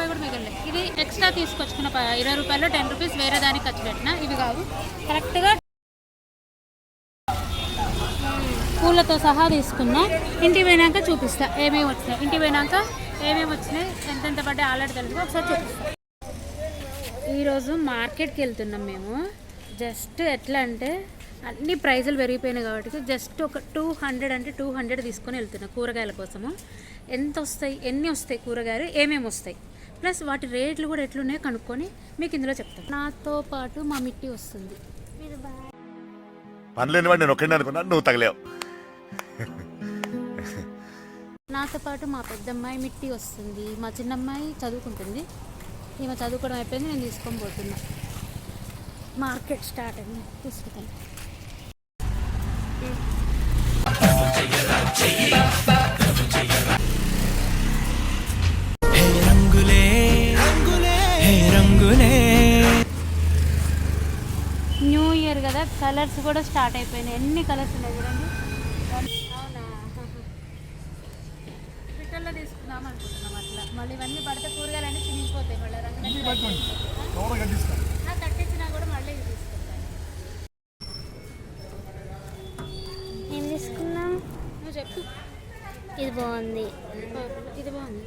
రూపాయి కూడా మిగలలేదు ఇది ఎక్స్ట్రా తీసుకొచ్చుకున్న ఇరవై రూపాయలు టెన్ రూపీస్ వేరే దానికి ఖర్చు పెట్టిన ఇవి కావు. కరెక్ట్గా పూలతో సహా తీసుకున్నా. ఇంటికి పోయినాక చూపిస్తా. ఏమేమి వచ్చినాయి? ఇంటికి పోయినాక ఏమేమి వచ్చినాయి? ఎంతెంత పడ్డాయి? ఆల్రెడీ తెలుసు ఒకసారి చూపిస్తా. ఈరోజు మార్కెట్కి వెళ్తున్నాం మేము. జస్ట్ ఎట్లా అంటే అన్ని ప్రైజులు పెరిగిపోయినాయి కాబట్టి జస్ట్ ఒక టూ హండ్రెడ్ అంటే టూ హండ్రెడ్ తీసుకొని వెళ్తున్నాం కూరగాయల కోసము. ఎంత వస్తాయి? ఎన్ని వస్తాయి కూరగాయలు? ఏమేమి వస్తాయి? ప్లస్ వాటి రేట్లు కూడా ఎట్లున్నాయో కనుక్కొని మీకు ఇందులో చెప్తాను నాతో పాటు మా మిట్టి వస్తుంది. పనిలేని వాడు నేను ఒక్కడిని నువ్వు తగలేవు. నాతో పాటు మా పెద్దమ్మాయి మిట్టి వస్తుంది. మా చిన్నమ్మాయి చదువుకుంటుంది. ఈమె చదువుకోవడం అయిపోయింది నేను తీసుకొని పోతున్నా. మార్కెట్ స్టార్ట్ అయింది. తీసుకుంటాను. కదా కలర్స్ కూడా స్టార్ట్ అయిపోయినాయి. ఎన్ని కలర్స్ ఉన్నాయి చూడండి. అవునా? తీసుకుందాం అనుకుంటున్నాం అట్లా. మళ్ళీ ఇవన్నీ పడితే కూరగాయలు అన్నీ చినిగిపోతాయి మళ్ళీ రంగు కట్టించినా కూడా మళ్ళీ తీసుకుంటాను. ఏం తీసుకున్నాం? నువ్వు చెప్పు. ఇది బాగుంది. ఇది బాగుంది.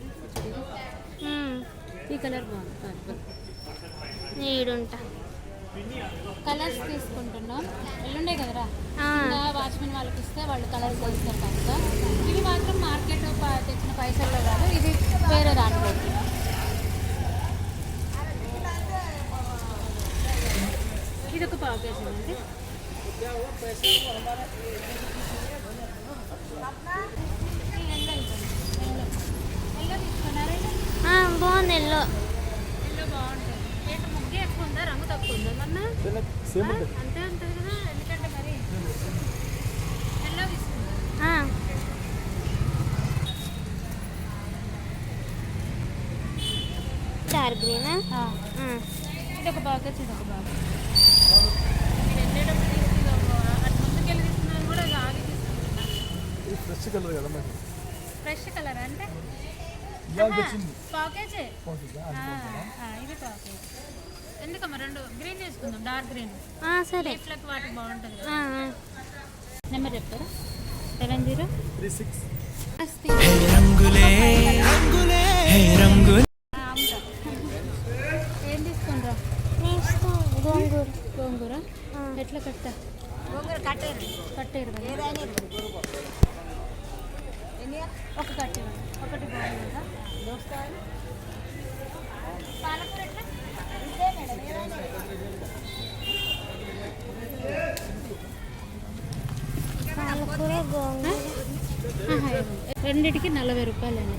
ఈ కలర్ బాగుంది. ఈడుంటా కలర్స్ తీసుకుంటున్నాం. ఎల్లుండే కదరా. వాచ్మెన్ వాళ్ళకి ఇస్తే వాళ్ళు కలర్స్ వేస్తారు కనుక ఇవి మాత్రం మార్కెట్ తెచ్చిన పైసల్లో కాదు ఇది వేరే దాంట్లో ఇది ఒక పావు కేజీ అండి ఎల్లో తీసుకున్నారా ఇది? ఆ, బాగుంది ఎల్లో ఎల్లో బాగుంటుంది ఏంటి ముగ్గు ఎక్కువ ఉందా రంగు తక్కువ ఉందా మొన్న అంతే ఉంటుంది కదా ఎందుకంటే మరి ఎల్లో తీసుకుందా గ్రీనా ఇది ఒక బాగా ఇది ఒక బాగా. ఫ్రెష్ కలర్ కదా మరి. ఫ్రెష్ కలర్ అంటే? ఇవాళ తెచ్చింది. ఇది పాకేజ్. ఎందుకమ్మా రెండు గ్రీన్ తీసుకుందాం డార్క్ గ్రీన్. ఆ, సరే. లైఫ్లకు వాటికి బాగుంటుంది. నెంబర్ చెప్తారా? Seven zero? Three six. రంగులే రంగులే. హే రంగులే. ఏం తీసుకుంటారా నెక్స్ట్ గోంగూర. గోంగూర. ఎట్లా కట్ట? గోంగూర కట్టేరు కట్టేరు ఒకటి బాగుంది కదా పాలకూర ఎట్లా పాలకూర గోంగూర ఆహా, ఇవ్వండి. రెండిటికి నలభై రూపాయలండి.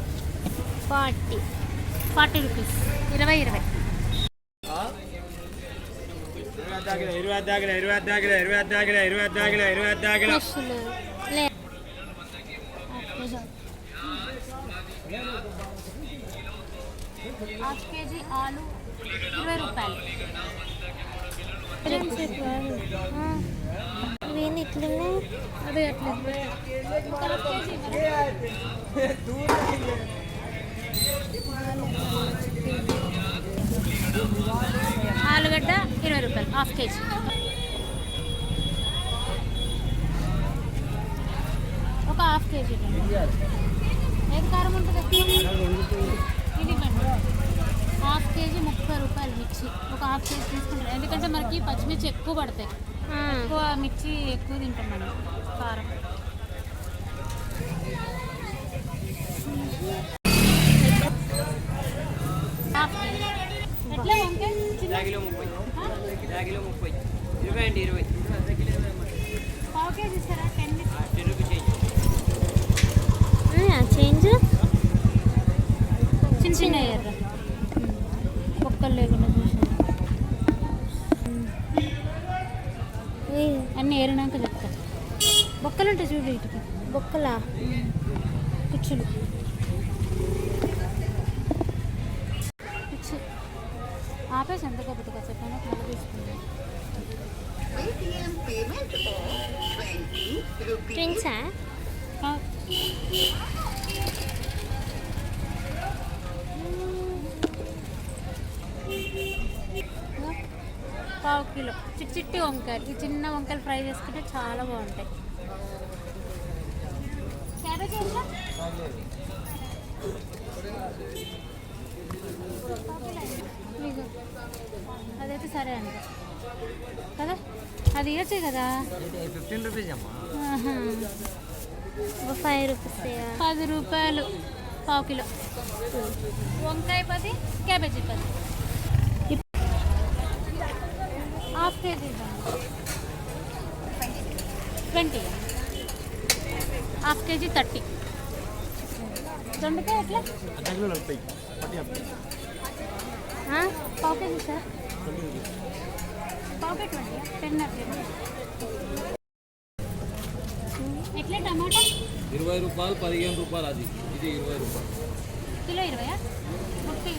ఫార్టీ. Forty rupees. ఇరవై ఇరవై. హాఫ్ కేజీ ఆలు ఇరవై రూపాయలు. ఇట్లున్నాయి అదే అట్లా? ఆలుగడ్డ ఇరవై రూపాయలు హాఫ్ కేజీ ఒక హాఫ్ కేజీ. ఏది కారం ఉంటుంది ఇది హాఫ్ కేజీ ముప్పై రూపాయలు మిర్చి ఒక హాఫ్ కేజీ తీసుకుంటారు ఎందుకంటే మనకి పచ్చిమిర్చి ఎక్కువ పడతాయి. ఎక్కువ మిర్చి ఎక్కువ తింటాం మనం కారం? చిన్న- ఆ? కిలో ముప్పై. ఇరవై అండి ఇరవై. పావు కేజీ ఇస్తారా? Ten ten rupees change change. చిన్న చిన్న ఎర్ర ఏరినాక చెప్తా. బొక్కలు ఉంటాయి చూడు వీటికి బొక్కలా. కుచ్చులు. కుచ్చు. ఆపేసి ఎంత కాకపోతే కాసేపు తీసుకుందాం. డ్రింక్సా పావు కిలో. చిట్టి చిట్టి వంకాయలు. ఈ చిన్న వంకాయలు ఫ్రై చేసుకుంటే చాలా బాగుంటాయి. క్యాబేజీ ఎంత. అదైతే సరే అండి కదా? అది ఇవ్వచ్చు కదా? ఫిఫ్టీన్ రూపీస్ ఫైవ్ రూపీస్ పది రూపాయలు. పావు కిలో. వంకాయ పది క్యాబేజీ పది. Half KG twenty half KG thirty దొండకాయ ఎట్లా పావు కేజీ సార్ పావు ట్వంటీ టెన్ అట్లా ఎట్లా టమాటా ఇరవై రూపాయలు పదిహేను రూపాయలు అది ఇది ఇరవై రూపాయలు కిలో ఇరవయా ముప్పై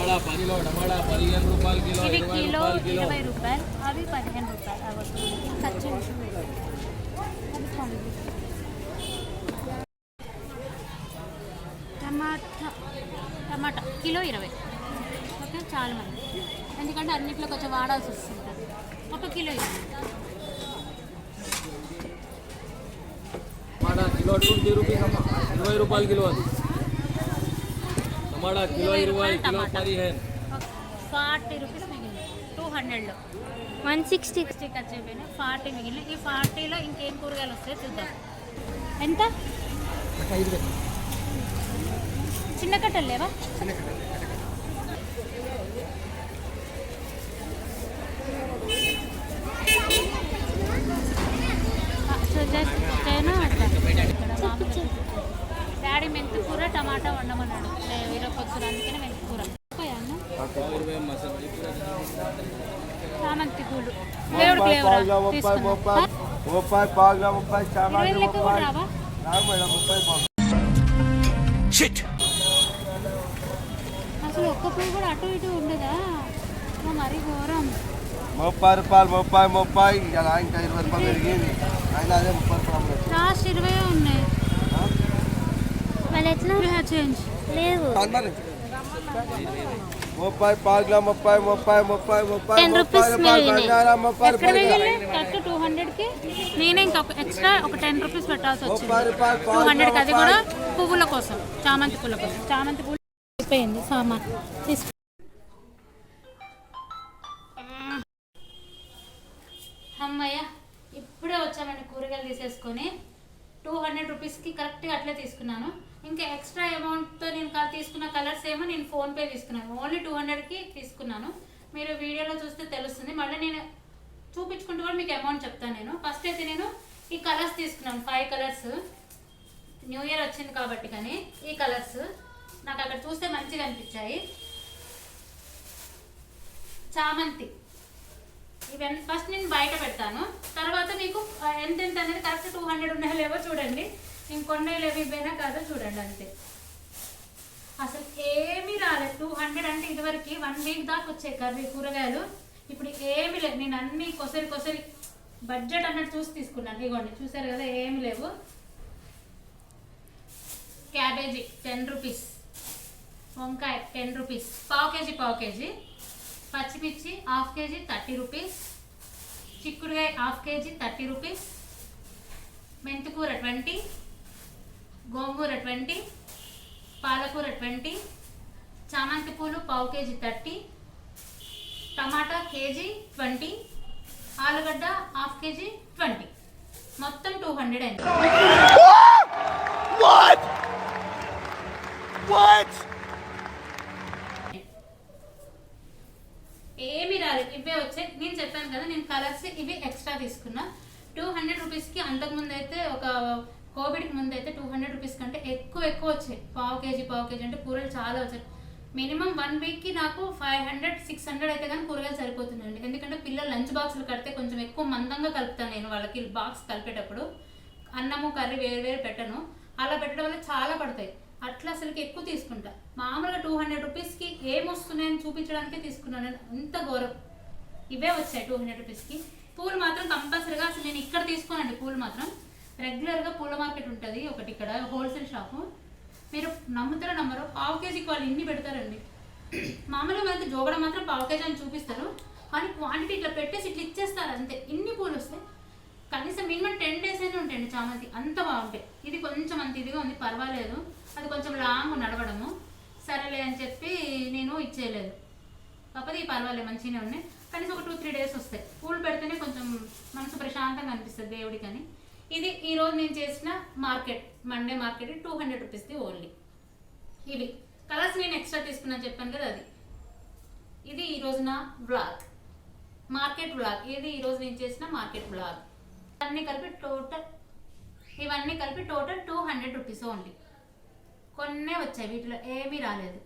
టమాటా పదిలో టమాటా పదిహేను రూపాయలు కిలో ఇరవై కిలో ఇరవై రూపాయలు అవి పదిహేను రూపాయలు అవి ఖర్చు. టమాటా టమాటా కిలో ఇరవై. ఓకే చాలా మంది. ఎందుకంటే అన్నిట్లో కొంచెం వాడాల్సి వస్తుంది ఒక కిలో ఇరవై. టమాటా కిలో ట్వంటీ రూపీస్ అమ్మా. ఇరవై రూపాయలు కిలో అది. టమాటా కిలో ఇరవై కిలో పదిహేను ఫార్టీ రూపీస్ మిగిలింది. టూ హండ్రెడ్లో. One sixty. సిక్స్టీ ఖర్చు అయిపోయినాయి ఫార్టీ మిగిలిన ఈ ఫార్టీలో ఇంకేం కూరగాయలు వస్తాయో చూద్దాం. ఎంత? చిన్న కట్టలు లేవా? సో జస్ట్ నేను అట్లా ఇక్కడ మామూలు డాడీ మెంతి కూర టమాటా వండమన్నాడు. ఈరోజు పొద్దున అందుకనే మెంతి కూర చామంతి పూలు దేవుడికి లేవురా తీసుకున్నా ముప్పై పావుగా ముప్పై ఇరవై చామంతి లెక్క కూడా రావా రాదు మేడం ముప్పై పావు. షిట్ అసలు ఒక్క పువ్వు కూడా అటు ఇటు ఉండదా? అమ్మో, మరీ ఘోరం. ముప్పై రూపాయలు ముప్పై ముప్పై. ఇలా ఇంకా ఇరవై రూపాయలు పెరిగింది. అయినా అదే ముప్పై రూపాయలు. లాస్ట్ ఇరవై ఉన్నాయి. మళ్ళీ ఎట్లా చేంజ్. లేవు. ముప్పై పావుగా ముప్పై ముప్పై ముప్పై ముప్పై మిగిలిన కరెక్ట్ టూ హండ్రెడ్కి? నేనే ఇంకా ఎక్స్ట్రా ఒక టెన్ రూపీస్ పెట్టాల్సి వచ్చింది. టూ హండ్రెడ్కి అది కూడా పువ్వుల కోసం చామంతి పూల కోసం. చామంతి పూలు అయిపోయింది సామాన్ తీసుకో. అమ్మయ్య ఇప్పుడే వచ్చానండి కూరగాయలు తీసేసుకొని. టూ హండ్రెడ్ రూపీస్కి కరెక్ట్గా అట్లే తీసుకున్నాను. ఇంకా ఎక్స్ట్రా అమౌంట్తో నేను తీసుకున్న కలర్స్ ఏమో నేను ఫోన్పే తీసుకున్నాను. ఓన్లీ టూ హండ్రెడ్కి తీసుకున్నాను. మీరు వీడియోలో చూస్తే తెలుస్తుంది. మళ్ళీ నేను చూపించుకుంటూ కూడా మీకు అమౌంట్ చెప్తాను నేను. ఫస్ట్ అయితే నేను ఈ కలర్స్ తీసుకున్నాను. Five colours. న్యూ ఇయర్ వచ్చింది కాబట్టి కానీ ఈ కలర్స్ నాకు అక్కడ చూస్తే మంచిగా అనిపించాయి. చామంతి. ఇవన్నీ ఫస్ట్ నేను బయట పెడతాను. తర్వాత మీకు ఎంత ఎంత అనేది కరెక్ట్ టూ హండ్రెడ్ ఉన్నాయో లేవో చూడండి. నేను కొన్నాయో లేవో కాదో చూడండి అంతే. అసలు ఏమీ రాలేదు. టూ హండ్రెడ్ అంటే ఇదివరకు వన్ వీక్ దాకా వచ్చాయి కర్రీ కూరగాయలు. ఇప్పుడు ఏమి లేదు నేను అన్ని కొసరి కొసరి బడ్జెట్ అన్నట్టు చూసి తీసుకున్నాను. ఇగోండి చూసారు కదా ఏమీ లేవు. Cabbage ten rupees. వంకాయ టెన్ రూపీస్. పావు కేజీ పావు కేజీ. పచ్చిమిర్చి హాఫ్ కేజీ థర్టీ రూపీస్. చిక్కుడుకాయ హాఫ్ కేజీ థర్టీ రూపీస్. మెంతికూర ట్వంటీ. గోంగూర ట్వంటీ పాలకూర ట్వంటీ చామంతి పూలు పావు కేజీ థర్టీ టమాటా కేజీ ట్వంటీ ఆలుగడ్డ హాఫ్ కేజీ ట్వంటీ. మొత్తం టూ హండ్రెడ్ అయింది? ఏమి రాలేదు. ఇవే వచ్చాయి. నేను చెప్పాను కదా నేను కలర్స్ ఇవి ఎక్స్ట్రా తీసుకున్నా. టూ హండ్రెడ్ రూపీస్కి అంతకుముందు అయితే ఒక కోవిడ్కి ముందు అయితే టూ హండ్రెడ్ రూపీస్ కంటే ఎక్కువ ఎక్కువ వచ్చాయి. పావు కేజీ పావు కేజీ అంటే కూరలు చాలా వచ్చాయి. మినిమం వన్ వీక్కి నాకు ఫైవ్ హండ్రెడ్ సిక్స్ హండ్రెడ్ అయితే కానీ కూరగాయలు సరిపోతున్నాయండి ఎందుకంటే పిల్లలు లంచ్ బాక్సులు కడితే కొంచెం ఎక్కువ మందంగా కలుపుతాను నేను వాళ్ళకి బాక్స్ కలిపేటప్పుడు. అన్నము కర్రీ వేరు వేరు పెట్టను. అలా పెట్టడం వల్ల చాలా పడతాయి. అట్లా అసలుకి ఎక్కువ తీసుకుంటా. మామూలుగా టూ హండ్రెడ్ రూపీస్కి ఏమొస్తున్నాయని చూపించడానికే తీసుకున్నాను. నేను అంత ఘోరం. ఇవే వచ్చాయి టూ హండ్రెడ్ రూపీస్కి. పూలు మాత్రం కంపల్సరీగా అసలు నేను ఇక్కడ తీసుకోనండి పూలు మాత్రం. రెగ్యులర్గా పూల మార్కెట్ ఉంటుంది ఒకటి ఇక్కడ హోల్సేల్ షాపు. మీరు నమ్ముతారో నమ్మరు పావు కేజీకి వాళ్ళు ఇన్ని పెడతారండి. మామూలుగా మనకి జోగడ మాత్రం పావు కేజీ అని చూపిస్తారు. కానీ క్వాంటిటీ ఇట్లా పెట్టేసి ఇట్లా ఇచ్చేస్తారు అంతే. ఇన్ని పూలు వస్తాయి కనీసం మినిమం టెన్ డేస్ అయినా ఉంటాయండి చామంతి. అంత బాగుంటాయి. ఇది కొంచెం అంత ఇదిగా ఉంది పర్వాలేదు. అది కొంచెం లాంగ్ నడవడము. సరేలే అని చెప్పి నేను ఇచ్చేయలేదు. కాకపోతే ఈ పర్వాలేదు మంచిగానే ఉన్నాయి. కనీసం ఒక టూ త్రీ డేస్ వస్తాయి. పూలు పెడితేనే కొంచెం మనసు ప్రశాంతంగా అనిపిస్తుంది దేవుడికి అని ఇది ఈరోజు నేను చేసిన market Monday market two hundred రూపీస్ది only ఇవి కలర్స్ నేను ఎక్స్ట్రా తీసుకున్నాను చెప్పాను కదా అది. ఇది ఈరోజు నా బ్లాగ్ మార్కెట్ బ్లాగ్ ఇది ఈరోజు నేను చేసిన మార్కెట్ బ్లాగ్ అన్నీ కలిపి టోటల్ ఇవన్నీ కలిపి total two hundred rupees only కొన్నే వచ్చాయి వీటిలో ఏమీ రాలేదు.